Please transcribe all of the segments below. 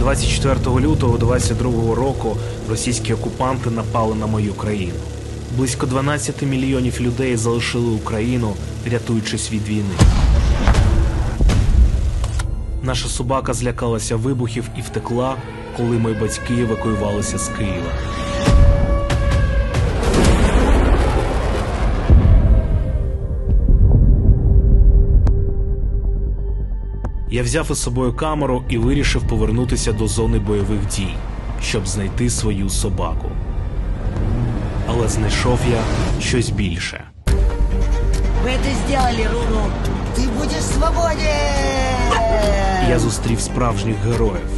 24 лютого 22 року російські окупанти напали на мою країну. Близько 12 мільйонів людей залишили Україну, рятуючись від війни. Наша собака злякалася вибухів і втекла, коли мої батьки евакуювалися з Києва. Я взяв із собою камеру і вирішив повернутися до зони бойових дій, щоб знайти свою собаку. Але знайшов я щось більше. Вы это сделали, Руну! Ты будешь свободен! Я зустрів справжніх героїв.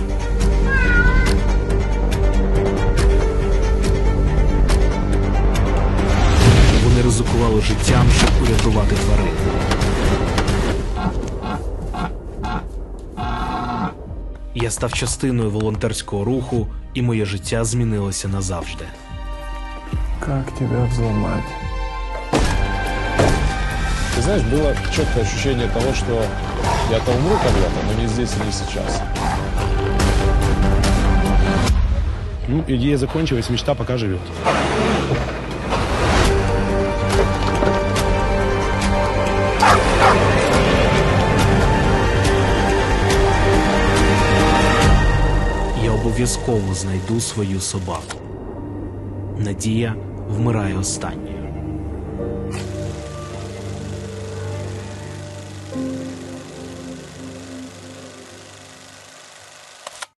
Вони ризикували життям, щоб урятувати тварин. Я став частиною волонтерського руху, і моє життя змінилося назавжди. Как тебя взломать? Ты знаешь, было четкое ощущение того, что я-то умру когда-то, но не здесь и не сейчас. Ну, идея закончилась, мечта пока живет. Обов'язково знайду свою собаку. Надія вмирає остання.